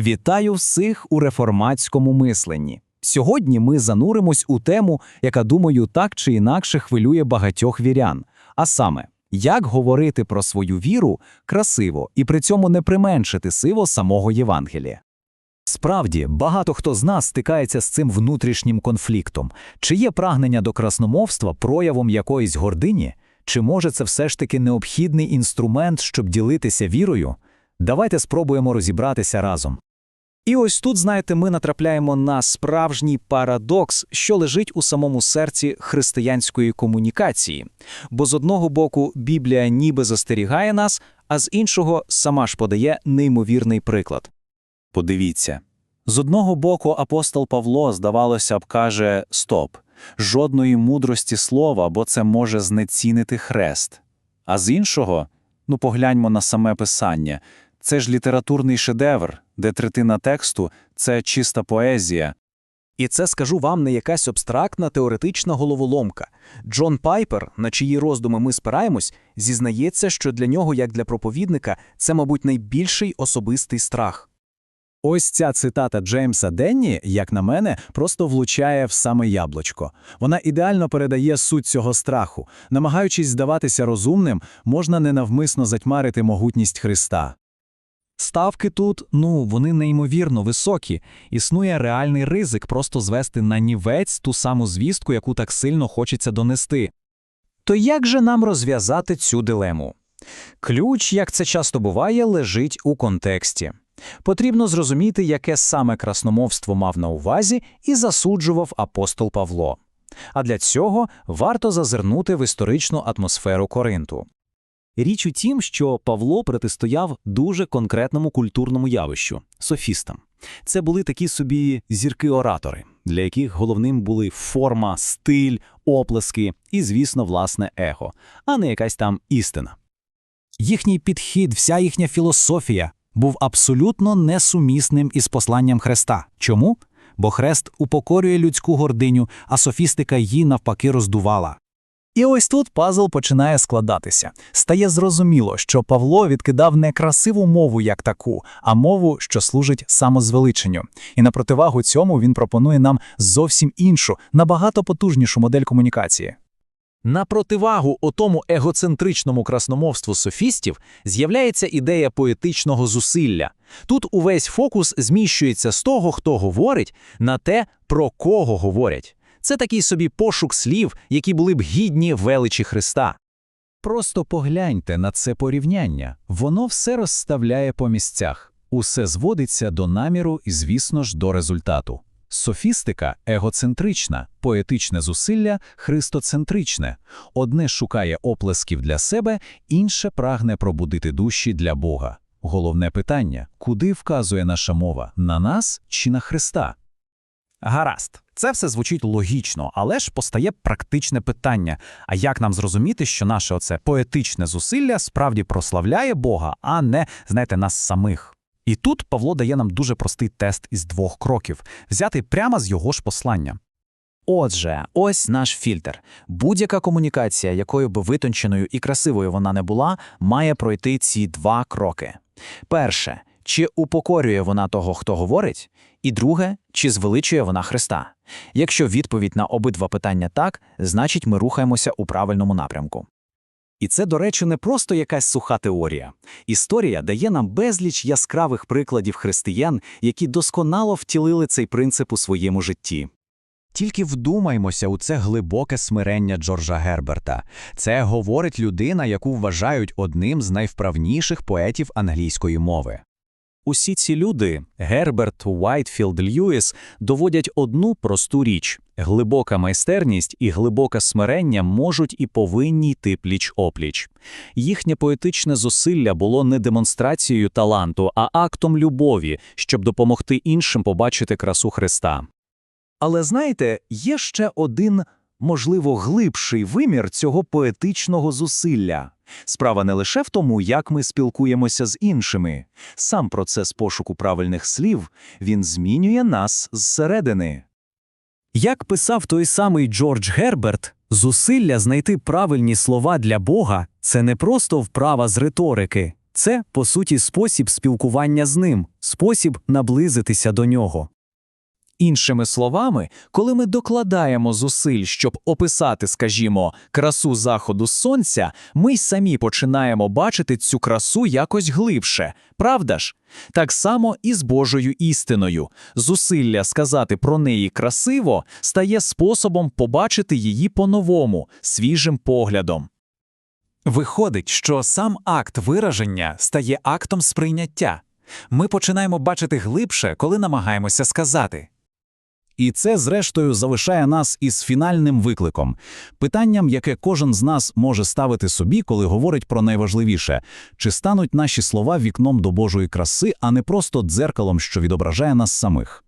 Вітаю всіх у реформатському мисленні. Сьогодні ми зануримось у тему, яка, думаю, так чи інакше хвилює багатьох вірян. А саме, як говорити про свою віру красиво і при цьому не применшити сиво самого Євангелія. Справді, багато хто з нас стикається з цим внутрішнім конфліктом. Чи є прагнення до красномовства проявом якоїсь гордині? Чи може це все ж таки необхідний інструмент, щоб ділитися вірою? Давайте спробуємо розібратися разом. І ось тут, знаєте, ми натрапляємо на справжній парадокс, що лежить у самому серці християнської комунікації. Бо з одного боку Біблія ніби застерігає нас, а з іншого сама ж подає неймовірний приклад. Подивіться. З одного боку апостол Павло, здавалося б, каже «Стоп! Жодної мудрості слова, бо це може знецінити хрест». А з іншого, ну погляньмо на саме писання. Це ж літературний шедевр, де третина тексту – це чиста поезія. І це, скажу вам, не якась абстрактна теоретична головоломка. Джон Пайпер, на чиї роздуми ми спираємось, зізнається, що для нього, як для проповідника, це, мабуть, найбільший особистий страх. Ось ця цитата Джеймса Денні, як на мене, просто влучає в саме яблучко. Вона ідеально передає суть цього страху. Намагаючись здаватися розумним, можна ненавмисно затьмарити могутність Христа. Ставки тут, ну, вони неймовірно високі. Існує реальний ризик просто звести на нівець ту саму звістку, яку так сильно хочеться донести. То як же нам розв'язати цю дилему? Ключ, як це часто буває, лежить у контексті. Потрібно зрозуміти, яке саме красномовство мав на увазі і засуджував апостол Павло. А для цього варто зазирнути в історичну атмосферу Коринту. Річ у тім, що Павло протистояв дуже конкретному культурному явищу софістам. Це були такі собі зірки-оратори, для яких головним були форма, стиль, оплески і, звісно, власне его, а не якась там істина. Їхній підхід, вся їхня філософія був абсолютно несумісним із посланням Христа. Чому? Бо хрест упокорює людську гординю, а софістика її навпаки роздувала. І ось тут пазл починає складатися. Стає зрозуміло, що Павло відкидав не красиву мову як таку, а мову, що служить самозвеличенню. І на противагу цьому він пропонує нам зовсім іншу, набагато потужнішу модель комунікації. На противагу отому егоцентричному красномовству софістів з'являється ідея поетичного зусилля. Тут увесь фокус зміщується з того, хто говорить, на те, про кого говорять. Це такий собі пошук слів, які були б гідні величі Христа. Просто погляньте на це порівняння. Воно все розставляє по місцях. Усе зводиться до наміру і, звісно ж, до результату. Софістика егоцентрична, поетичне зусилля христоцентричне. Одне шукає оплесків для себе, інше прагне пробудити душі для Бога. Головне питання куди вказує наша мова на нас чи на Христа? Гаразд, це все звучить логічно, але ж постає практичне питання: а як нам зрозуміти, що наше оце поетичне зусилля справді прославляє Бога, а не, знаєте, нас самих? І тут Павло дає нам дуже простий тест із двох кроків, взятий прямо з його ж послання. Отже, ось наш фільтр. Будь-яка комунікація, якою би витонченою і красивою вона не була, має пройти ці два кроки. Перше, чи упокорює вона того, хто говорить, і друге, чи звеличує вона Христа. Якщо відповідь на обидва питання так, значить ми рухаємося у правильному напрямку. І це, до речі, не просто якась суха теорія. Історія дає нам безліч яскравих прикладів християн, які досконало втілили цей принцип у своєму житті. Тільки вдумаймося у це глибоке смирення Джорджа Герберта. Це говорить людина, яку вважають одним з найвправніших поетів англійської мови. Усі ці люди, Герберт, Уайтфілд, Льюіс, доводять одну просту річ глибока майстерність і глибоке смирення можуть і повинні йти пліч-опліч. Їхнє поетичне зусилля було не демонстрацією таланту, а актом любові, щоб допомогти іншим побачити красу Христа. Але знаєте, є ще один, можливо, глибший вимір цього поетичного зусилля. Справа не лише в тому, як ми спілкуємося з іншими. Сам процес пошуку правильних слів він змінює нас зсередини. Як писав той самий Джордж Герберт, зусилля знайти правильні слова для Бога це не просто вправа з риторики, Це, по суті, спосіб спілкування з ним, спосіб наблизитися до нього. Іншими словами, коли ми докладаємо зусиль, щоб описати, скажімо, красу заходу сонця, ми й самі починаємо бачити цю красу якось глибше, правда ж? Так само і з Божою істиною. Зусилля сказати про неї красиво стає способом побачити її по-новому, свіжим поглядом. Виходить, що сам акт вираження стає актом сприйняття. Ми починаємо бачити глибше, коли намагаємося сказати. І це, зрештою, залишає нас із фінальним викликом, питанням, яке кожен з нас може ставити собі, коли говорить про найважливіше, чи стануть наші слова вікном до Божої краси, а не просто дзеркалом, що відображає нас самих.